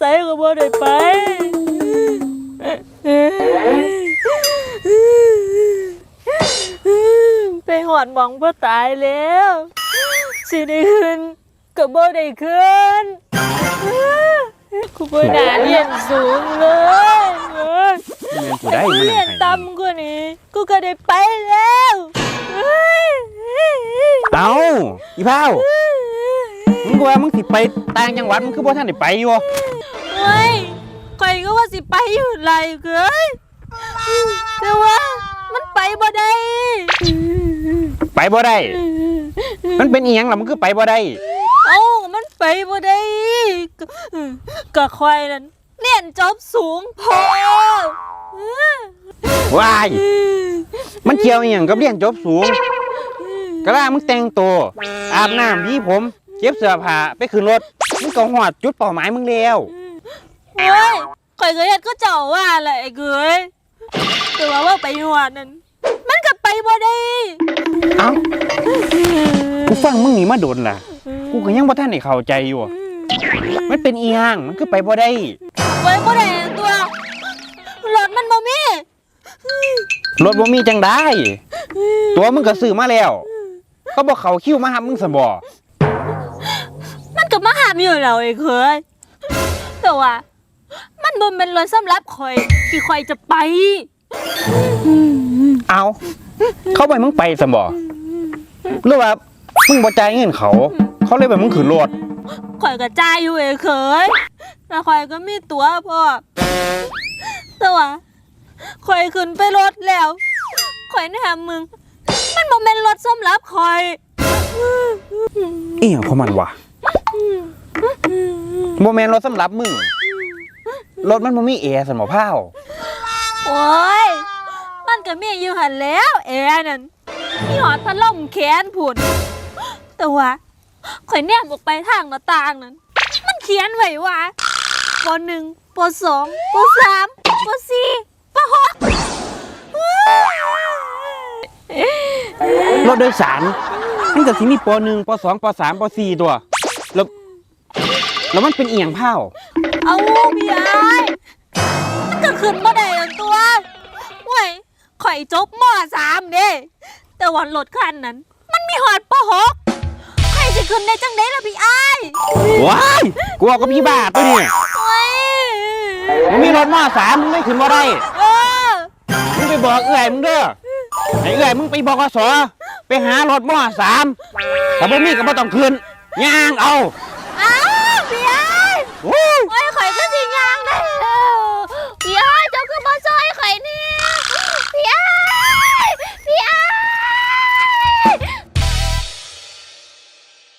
ใส่ก็บ่ได้ไปไปหอดหมองพ่อตายแล้วสิได้ขึ้นก็บ่ได้ขึ้นกูบ่น่าเรียนสูงเลยเอ้เรียนกูได้มันเรียนต่ำกว่านี้กูก็ได้ไปแล้วเฮ้าอีพาว มึงกูว่ามึงสิไปต่างจังหวัดมึงคือบ่ทันได้ไปอยู่เฮ้ยใครก็ว่าสิไปอยู่ไรเกยแต่ว่ามันไปบ่ได้ไปบ่ได้ มันเป็นอีหยังล่ะมึงคือไปบ่ได้ เอ้ามันไปบ่ได้ก็ก็คอยนั่นเรียนจบสูงพอว้าย มันเกี่ยวอีหยังกับเรียนจบสูงกะล่ามึงแต่งตัวอาบน้ำยีผม เก็บเสื้อผ้าไปขึ้นรถมึงก็ฮอดจุดเป้าหมายมึงแล้วเฮ้ยคอยก็เฮ็ดก็เจ้าว่าแหละไอ้เกยแต่ว่าว่าไปหอดนั่นมันก็ไปบ่ได้เอ้ากูฟังมึงนี่มาโดนล่ะ กูก็ยังบ่ทันได้เข้าใจอยู่ มันเป็นอีหยังมันคือไปบ่ได้ไปบ่ได้ตัวรถมันบ่มีรถบ่มีจังได้ ตัวมึงก็ซื้อมาแล้ว ก็บอกเขาคิวมาหามึงสบอมัน ก็มาหามอยู่แล้วไอ้เคยแต่ว่า มันบ่เป็นรถสำหรับคอยที่คอยจะไป เอา เขาไปมึงไปสบอหรือว่ามึงบ่จ่ายเงินเขา เขาเลยไปมึงขึ้นรถข่อยก็จ่ายอยู่เองเคยแต่ข่อยก็มีตัวพ่อแต่ว่าข่อยขึ้นไปรถแล้วข่อยแนะมึง มันบ่แม่นรถสำหรับข่อย เอี่ยเพราะมันวะ บ่แม่นรถสำหรับมึงรถมันบ่มีแอร์สมอพาวโอ้ย มันก็มีอยู่หันแล้วแอร์นั่นมีหอดพัดลมแขนผุนแต่ว่าข่อยแนมออกไปทางหน้าต่างนั้น มันเขียนไว้ว่าปหนึ่งปสองปสามปสี่ปหกรถโดยสารมันก็สิมีปหนึ่งปสองปสามปสี่ตัวแล้ว แล้วมันเป็นเอียงพาวเอาพี่ไอ้ายมันก็ขึ้นมาได้แล้วตัวเว้ยข่อยจบมสามเด้แต่วันรถคันนั้น มันมีหอดปหกใครจะขึ้นได้จังไดล่ะพี่ไอ้ายว้ายกูเอากับพี่บ้าตัวนี่โอ้ยมึงมีรถมอสามมึงไม่ขึ้นบ่ได้เออมึงไปบอกเอื่อยมึงเด้อไอ้เอื่อยมึงไปบอกสไปหารถมอสามแต่บ่มีก็บ่ต้องคืนย่างเอาโ